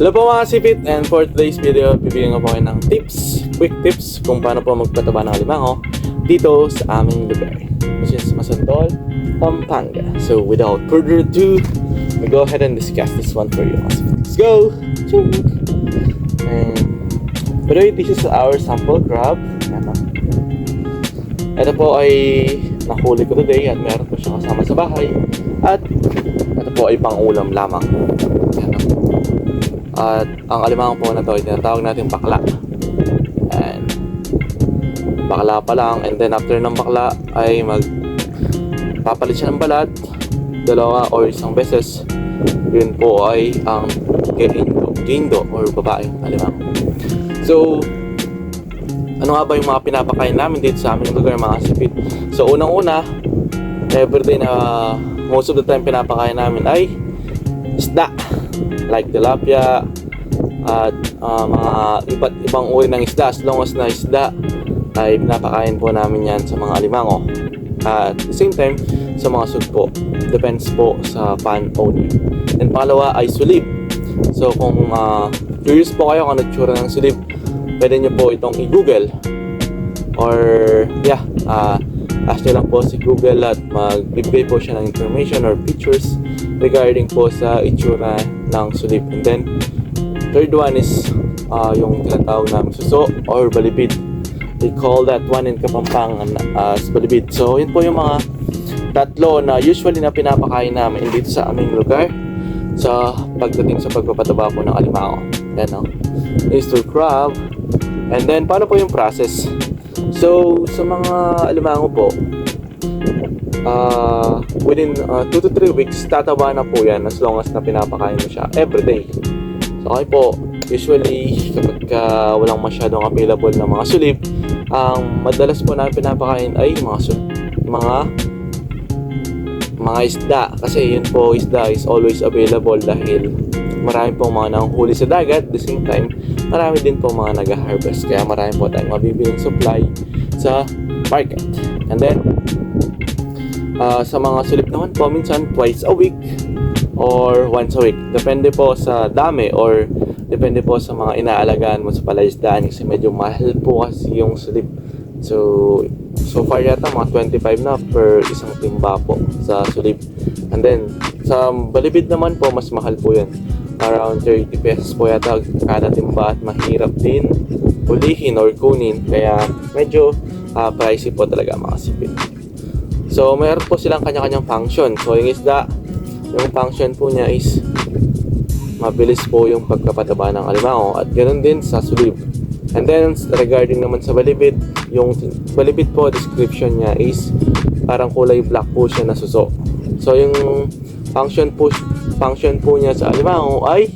Hello po mga sipit and for today's video, bibigyan ko po kayo ng tips, quick tips kung paano po magpataba ng alimango dito sa aming lugar which is Masantol, Pampanga. So without further ado, we go ahead and discuss this one for you. Let's go! And by the way, this is our sample crab. Ito po ay nahuli ko today at meron po siyang kasama sa bahay. At ito po ay pang ulam lamang. At ang alimango po na to tinatawag natin bakla. And bakla pa lang and then after ng bakla ay mag papalit siya ng balat dalawa or isang beses yun po ay ang gindo, gindo or babaeng alimango. So, ano nga ba yung mga pinapakain namin dito sa aming lugar mga sipit? So, unang-una, everyday na most of the time pinapakain namin ay isda like tilapia at ah, mga iba't ibang uri ng isda. As long as na isda ay pinapakain po namin yan sa mga alimango at the same time sa mga sugpo. Depends po sa pan owner and pangalawa ay sulib so kung ah, curious po kayo kung ano tsura ng sulib pwede nyo po itong i-google or yeah ah ask nyo lang po si Google at magbibigay po siya ng information or pictures regarding po sa itsura ng sulib. And then, third one is uh, yung tinatawag namin suso or balibid. We call that one in Kapampangan as balibid. So, yun po yung mga tatlo na usually na pinapakain namin dito sa aming lugar sa pagdating sa pagpapataba po ng alimango. Yan no? Easter crab. And then, paano po yung process? So, sa mga alimango po, uh, within 2 to 3 weeks, tataba na po yan as long as na pinapakain mo siya everyday. So, okay po, usually, kapag ka walang masyadong available na mga sulib, ang madalas po namin pinapakain ay mga sul- mga mga isda. Kasi yun po isda is always available dahil marami pong mga nanghuli sa dagat. At the same time marami din po mga nag-harvest. Kaya marami po tayong mabibiling supply sa market. And then ah, sa mga sulip naman po minsan twice a week or once a week. Depende po sa dami or depende po sa mga inaalagaan mo sa palaisdaan kasi medyo mahal po kasi yung sulip so so far yata mga 25 na per isang timba po sa sulip and then sa balibid naman po mas mahal po yun. Around 30 pesos po yata kada timba at mahirap din hulihin or kunin. Kaya medyo ah, pricey po talaga mga sipit so meron po silang kanya-kanyang function. So yung isda yung function po niya is mabilis po yung pagkapataba ng alimango at ganoon din sa sulib and then regarding naman sa balibid yung balibid po description niya is parang kulay black po siya na suso. So yung function po function po niya sa alimango ay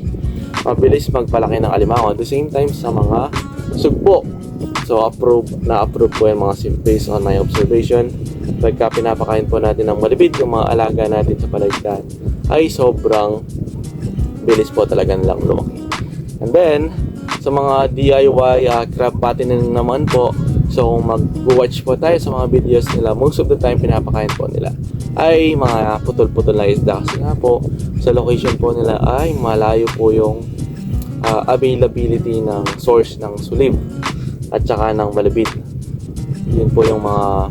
mabilis magpalaki ng alimango at the same time sa mga sugpo. So approve na approve po yung mga based on my observation pagka pinapakain po natin ng malibid yung mga alaga natin sa palaisdaan ay sobrang bilis po talaga nilang lumaki. And then sa mga DIY uh, crab patinin naman po. So kung mag-watch po tayo sa mga videos nila. Most of the time pinapakain po nila ay mga putol-putol na isda. Kasi nga po sa location po nila ay malayo po yung ah, availability ng source ng sulib at saka ng malabit yun po yung mga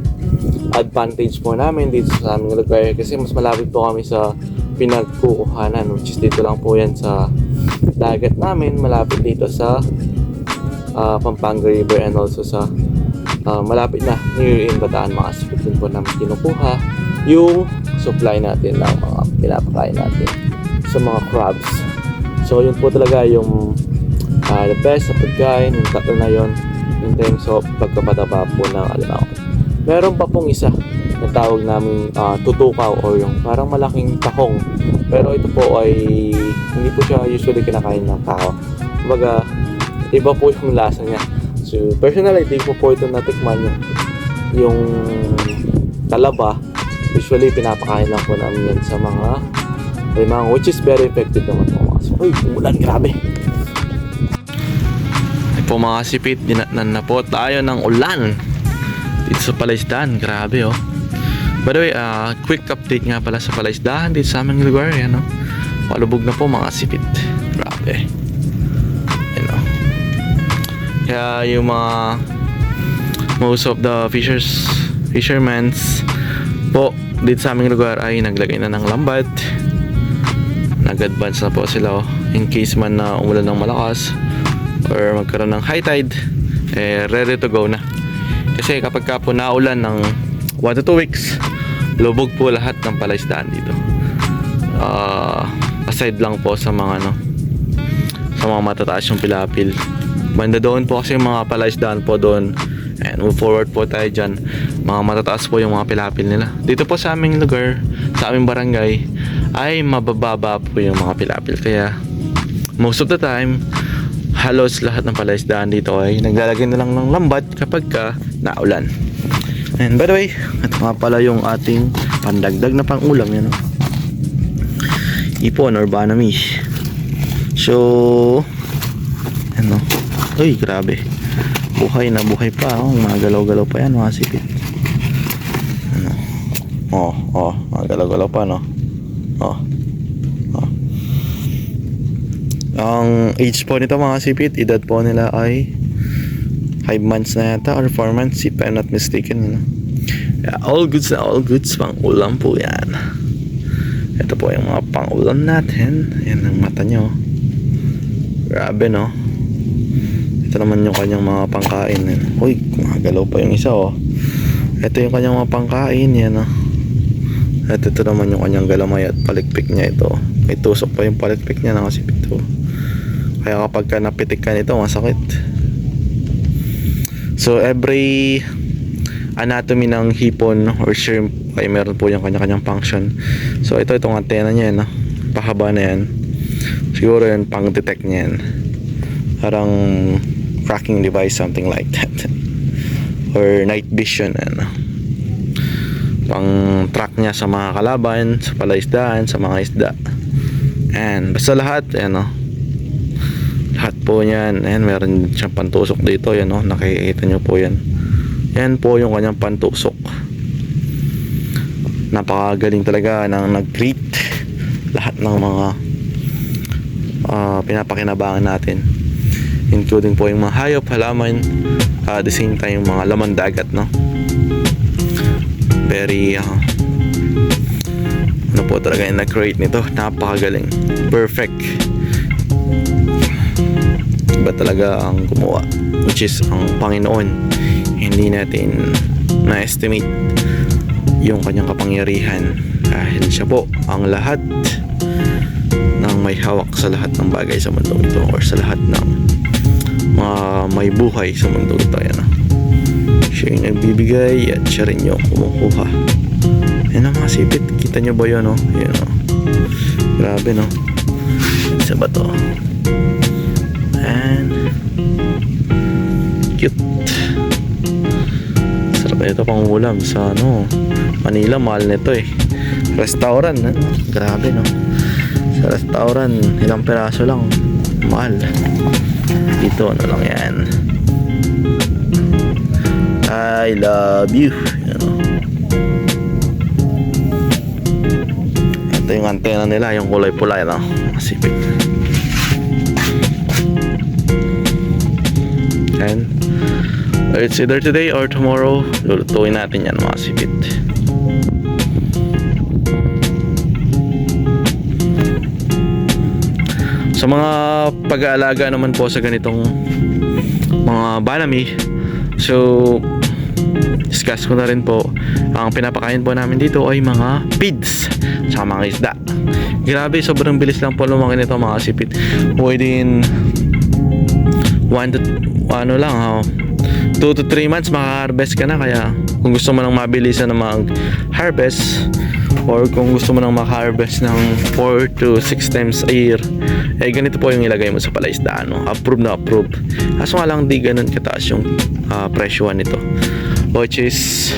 advantage po namin dito sa aming lugar kasi mas malapit po kami sa pinagkukuhanan which is dito lang po yan sa dagat namin malapit dito sa ah, Pampanga River and also sa ah, malapit na near in Bataan mga sipit po namin kinukuha yung supply natin ng mga pinapakain natin sa mga crabs so yun po talaga yung ah, the best sa pagkain yung tatlo na yun in terms of pagkapataba po ng alimango meron pa pong isa na tawag namin ah, tutukaw or yung parang malaking tahong pero ito po ay hindi po siya usually kinakain ng tao. Kumbaga iba po yung lasa niya. So personally hindi ko po ito natikman yung, yung talaba usually pinapakain lang po namin yan sa mga alimango which is very effective naman po mga so, uy umulan grabe. Ay po mga sipit, dinatnan na po tayo ng ulan sa Palaisdaan. Grabe oh. By the way, ah, quick update nga pala sa Palaisdaan dito sa aming lugar. Yan oh. Palubog na po mga sipit. Grabe. Kaya yung mga most of the fishers fishermen's po dito sa aming lugar ay naglagay na ng lambat nag-advance na po sila oh, in case man na umulan ng malakas or magkaroon ng high tide eh ready to go na kasi kapag ka po naulan ng 1 to 2 weeks lubog po lahat ng palaisdaan dito. Ah, aside lang po sa mga ano sa mga matataas yung pilapil. Banda doon po kasi yung mga palaisdaan po doon. And move forward po tayo dyan. Mga matataas po yung mga pilapil nila. Dito po sa aming lugar sa aming barangay ay mabababa po yung mga pilapil. Kaya most of the time halos lahat ng palaisdaan dito ay naglalagay na lang ng lambat kapag ka naulan. And by the way ito nga pala yung ating pandagdag na pangulam yan ipon or banami. So ano uy grabe. Buhay na buhay pa oh. mga galaw-galaw pa yan mga sipit. Ano? Oh oh. Mga galaw-galaw pa no? Oh ang age po nito mga sipit edad po nila ay 5 months na yata or 4 months if I'm not mistaken ano? yeah, all goods na all goods pang ulam po yan. Ito po yung mga pang ulam natin. Yan ang mata nyo. Grabe no? Ito naman yung kanyang mga pangkain eh. uy gumagalaw pa yung isa oh. Ito yung kanyang mga pangkain yan oh. At ito naman yung kanyang galamay at palikpik niya ito. May tusok pa yung palikpik niya nakasipit ito kaya kapag ka napitik ka nito masakit. So every anatomy ng hipon or shrimp ay meron po yung kanya-kanyang function. So ito itong antena niya no? pahaba na yan. Siguro yun pang detect niya yan. Parang tracking device something like that. Or night vision ano? Pang track niya sa mga kalaban sa palaisdaan sa mga isda. And basta lahat ano lahat po niyan and meron siyang pantusok dito yan no nakikita nyo po yan yan po yung kanyang pantusok. Napakagaling talaga ng nag-greet lahat ng mga ah, pinapakinabangan natin. Including po yung mga hayop, halaman ah, at the same time yung mga laman dagat no? Very ah, ano po talaga yung nag-create nito. Napakagaling. Perfect iba talaga ang gumawa which is ang Panginoon. Hindi natin na-estimate yung kanyang kapangyarihan dahil siya po ang lahat ng may hawak sa lahat ng bagay sa mundo ito or sa lahat ng mga may buhay sa mundo ito. Yan siya yung nagbibigay at siya rin yung kumukuha. Yan ang mga sipit. Kita nyo ba yun oh? yun oh. grabe no? Isa ba to cute. Sarap ito pang ulam sa ano Manila. Mahal nito eh. Restaurant ano? grabe no? Sa restaurant ilang peraso lang. Mahal. Dito ano lang yan? I love you. You know. ito yung antena nila yung kulay pula no? masipit. And it's either today or tomorrow. Lulutuin natin yan mga sipit. Sa mga pag-aalaga naman po sa ganitong mga banami so discuss ko na rin po. Ang pinapakain po namin dito ay mga feeds sa mga isda. Grabe sobrang bilis lang po lumaki nito mga sipit. Within 1 to ano lang ha 2 to 3 months maka-harvest ka na. Kaya kung gusto mo nang mabilisan na mag-harvest or kung gusto mo nang maka-harvest ng 4 to 6 times a year eh ganito po yung ilagay mo sa palaisdaan no? approve na approve kaso nga lang di ganun kataas yung ah, presyo nito which is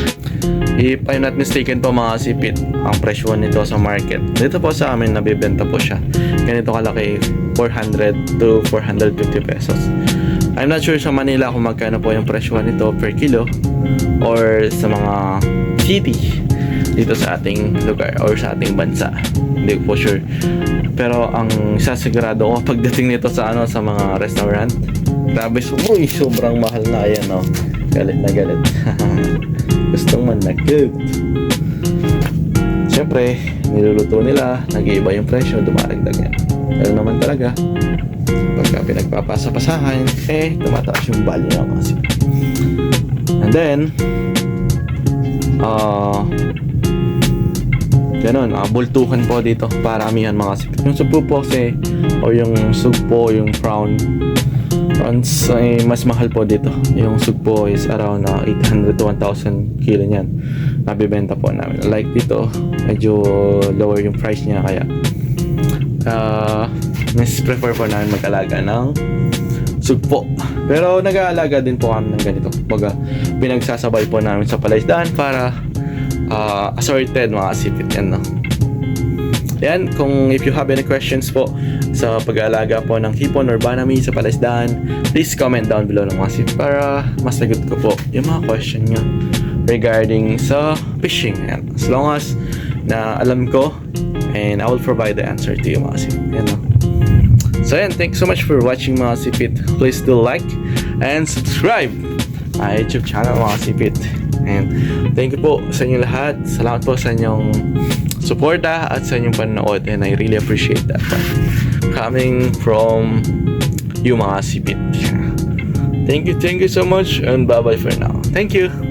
if I'm not mistaken po mga sipit ang presyo nito sa market dito po sa amin nabibenta po siya ganito kalaki 400 to 450 pesos I'm not sure sa Manila kung magkano po yung presyo nito per kilo or sa mga city dito sa ating lugar or sa ating bansa. Hindi po sure. Pero ang sasigurado ko pagdating nito sa ano sa mga restaurant Grabe, uy, sobrang mahal na. Ayan, oh. Galit na galit. Gustong manakit. Siyempre, niluluto nila, nag-iiba yung presyo, dumaragdag yan. Pero naman talaga, pagka pinagpapasa-pasahan, eh, tumataas yung value ng mga. And then, ah, ganun, ah, bultuhan po dito, paramihan mga sipit. Yung sugpo po kasi, o yung sugpo, yung crown, prawns ay mas mahal po dito. Yung sugpo is around ah, 800 to 1,000 kilo niyan. Nabibenta po namin. Like dito, medyo lower yung price niya kaya ah mas prefer po namin mag-alaga ng sugpo. Pero nag-aalaga din po kami ng ganito. Baga, pinagsasabay po namin sa palaisdaan para ah, assorted mga sipit yan, no? Yan, kung if you have any questions po sa pag-aalaga po ng hipon or banami sa palaisdaan, please comment down below ng mga para masagot ko po yung mga question nyo regarding sa fishing. Yan. As long as na alam ko and I will provide the answer to you mga sip. Yan, no? So yan, thanks so much for watching mga sipit. Please do like and subscribe my YouTube channel mga sipit. And thank you po sa inyo lahat. Salamat po sa inyong suporta at sa inyong panonood and I really appreciate that. Coming from you mga sipit. Thank you, thank you so much and bye bye for now. Thank you.